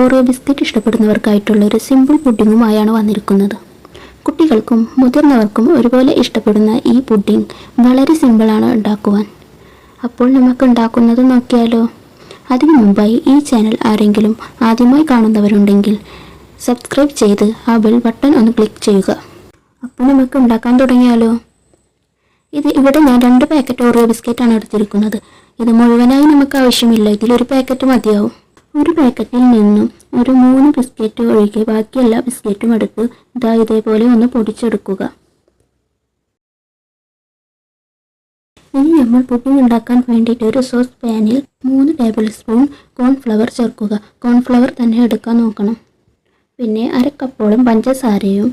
Oreo biscuit ഇഷ്ടപ്പെടുന്നവർക്കായിട്ടുള്ള ഒരു simple പുഡിങ്ങുമായാണ് വന്നിരിക്കുന്നത്. കുട്ടികൾക്കും മുതിർന്നവർക്കും ഒരുപോലെ ഇഷ്ടപ്പെടുന്ന ഈ പുഡിംഗ് വളരെ സിമ്പിളാണ് ഉണ്ടാക്കുവാൻ. അപ്പോൾ നമുക്ക് ഉണ്ടാക്കുന്നത് നോക്കിയാലോ? അതിനു മുമ്പായി ഈ ചാനൽ ആരെങ്കിലും ആദ്യമായി കാണുന്നവരുണ്ടെങ്കിൽ സബ്സ്ക്രൈബ് ചെയ്ത് ആ ബെൽ ബട്ടൺ ഒന്ന് ക്ലിക്ക് ചെയ്യുക. അപ്പോൾ നമുക്ക് ഉണ്ടാക്കാൻ തുടങ്ങിയാലോ? ഇത് ഇവിടെ ഞാൻ രണ്ട് പാക്കറ്റ് ഓറിയോ ബിസ്ക്കറ്റാണ് എടുത്തിരിക്കുന്നത്. ഇത് മുഴുവനായി നമുക്ക് ആവശ്യമില്ല. ഇതിലൊരു പാക്കറ്റ് മതിയാവും. ഒരു പാക്കറ്റിൽ നിന്നും ഒരു മൂന്ന് ബിസ്ക്കറ്റ് ഒഴികെ ബാക്കി എല്ലാ ബിസ്ക്കറ്റും എടുത്ത് ഇതാ ഇതേപോലെ ഒന്ന് പൊടിച്ചെടുക്കുക. ഇനി നമ്മൾ പുഡിംഗ് ഉണ്ടാക്കാൻ വേണ്ടിയിട്ട് ഒരു സോസ് പാനിൽ മൂന്ന് ടേബിൾ സ്പൂൺ കോൺഫ്ലവർ ചേർക്കുക. കോൺഫ്ലവർ തന്നെ എടുക്കാൻ നോക്കണം. പിന്നെ അര കപ്പോളം പഞ്ചസാരയും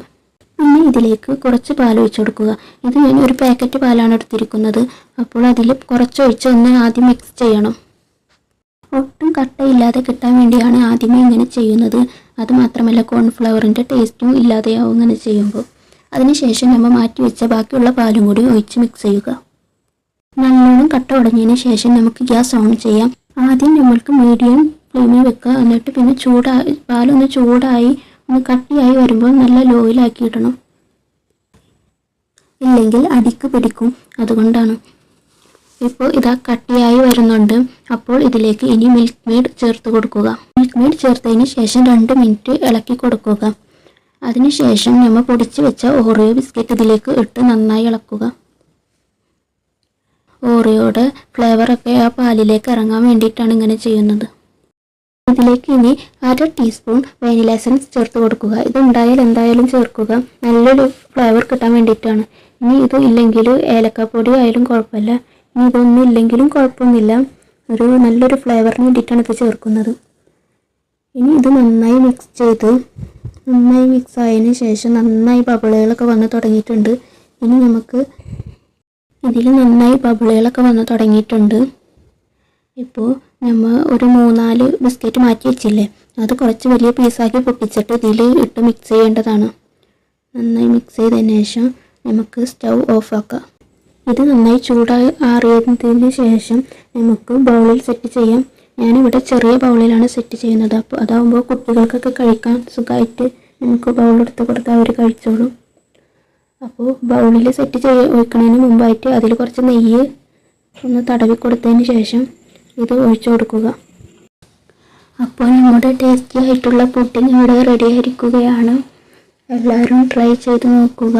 പിന്നെ ഇതിലേക്ക് കുറച്ച് പാൽ ഒഴിച്ചു കൊടുക്കുക. ഇത് ഞാൻ ഒരു പാക്കറ്റ് പാലാണ് എടുത്തിരിക്കുന്നത്. അപ്പോൾ അതിൽ കുറച്ച് ഒഴിച്ച് ഒന്ന് ആദ്യം മിക്സ് ചെയ്യണം. ഒട്ടും കട്ടയില്ലാതെ കിട്ടാൻ വേണ്ടിയാണ് ആദ്യമേ ഇങ്ങനെ ചെയ്യുന്നത്. അത് മാത്രമല്ല കോൺഫ്ലവറിന്റെ ടേസ്റ്റും ഇല്ലാതെയാവും ഇങ്ങനെ ചെയ്യുമ്പോൾ. അതിനുശേഷം നമ്മൾ മാറ്റി വെച്ച ബാക്കിയുള്ള പാലും കൂടി ഒഴിച്ച് മിക്സ് ചെയ്യുക. നല്ലോണം കട്ട ഉടഞ്ഞതിന് ശേഷം നമുക്ക് ഗ്യാസ് ഓൺ ചെയ്യാം. ആദ്യം നമ്മൾക്ക് മീഡിയം ഫ്ലെയിമിൽ വെക്കുക. എന്നിട്ട് പിന്നെ ചൂടായി പാലൊന്ന് ചൂടായി ഒന്ന് കട്ടിയായി വരുമ്പോൾ നല്ല ലോയിലാക്കി ഇടണം ഇല്ലെങ്കിൽ അടിക്ക് പിടിക്കും. അതുകൊണ്ടാണ്. ഇപ്പോൾ ഇതാ കട്ടിയായി വരുന്നുണ്ട്. അപ്പോൾ ഇതിലേക്ക് ഇനി മിൽക്ക് മെയ്ഡ് ചേർത്ത് കൊടുക്കുക. മിൽക്ക് മെയ്ഡ് ചേർത്തതിന് ശേഷം രണ്ട് മിനിറ്റ് ഇളക്കി കൊടുക്കുക. അതിനുശേഷം നമ്മൾ പൊടിച്ച് വെച്ച ഓറിയോ ബിസ്ക്കറ്റ് ഇതിലേക്ക് ഇട്ട് നന്നായി ഇളക്കുക. ഓറിയോയുടെ ഫ്ലേവറൊക്കെ ആ പാലിലേക്ക് ഇറങ്ങാൻ വേണ്ടിയിട്ടാണ് ഇങ്ങനെ ചെയ്യുന്നത്. ഇതിലേക്ക് ഇനി അര ടീസ്പൂൺ വാനില എസൻസ് ചേർത്ത് കൊടുക്കുക. ഇത് എന്തായാലും ചേർക്കുക. നല്ലൊരു ഫ്ലേവർ കിട്ടാൻ വേണ്ടിയിട്ടാണ്. ഇനി ഇത് ഇല്ലെങ്കിൽ ഏലക്കാപ്പൊടി ആയാലും കുഴപ്പമില്ല. ഇനി ഇതൊന്നും ഇല്ലെങ്കിലും കുഴപ്പമൊന്നുമില്ല. ഒരു നല്ലൊരു ഫ്ലേവറിന് വേണ്ടിയിട്ടാണ് ഇത് ചേർക്കുന്നത്. ഇനി ഇത് നന്നായി മിക്സ് ചെയ്ത് നന്നായി മിക്സ് ആയതിന് ശേഷം നന്നായി ബബിളുകളൊക്കെ വന്ന് തുടങ്ങിയിട്ടുണ്ട്. ഇനി നമുക്ക് ഇതിൽ നന്നായി ബബിളുകളൊക്കെ വന്ന് തുടങ്ങിയിട്ടുണ്ട്. ഇപ്പോൾ നമ്മൾ ഒരു മൂന്നാൽ ബിസ്ക്കറ്റ് മാറ്റി വെച്ചില്ലേ? അത് കുറച്ച് വലിയ പീസാക്കി പൊട്ടിച്ചിട്ട് ഇതിൽ ഇട്ട് മിക്സ് ചെയ്യേണ്ടതാണ്. നന്നായി മിക്സ് ചെയ്തതിന് ശേഷം നമുക്ക് സ്റ്റൗ ഓഫാക്കാം ഇത് നന്നായി ചൂടായി ആറിയതിന് ശേഷം നമുക്ക് ബൗളിൽ സെറ്റ് ചെയ്യാം. ഞാനിവിടെ ചെറിയ ബൗളിലാണ് സെറ്റ് ചെയ്യുന്നത്. അപ്പോൾ അതാകുമ്പോൾ കുട്ടികൾക്കൊക്കെ കഴിക്കാൻ സുഖമായിട്ട് നമുക്ക് ബൗളെടുത്ത് കൊടുത്താൽ അവർ കഴിച്ചോളും. അപ്പോൾ ബൗളിൽ സെറ്റ് ചെയ്യ വയ്ക്കുന്നതിന് മുമ്പായിട്ട് അതിൽ കുറച്ച് നെയ്യ് ഒന്ന് തടവി കൊടുത്തതിന് ശേഷം ഇത് ഒഴിച്ചു കൊടുക്കുക. അപ്പോൾ നമ്മുടെ ടേസ്റ്റി ആയിട്ടുള്ള പുഡിംഗ് ഇവിടെ റെഡി ആയിരിക്കുകയാണ്. എല്ലാവരും ട്രൈ ചെയ്ത് നോക്കുക.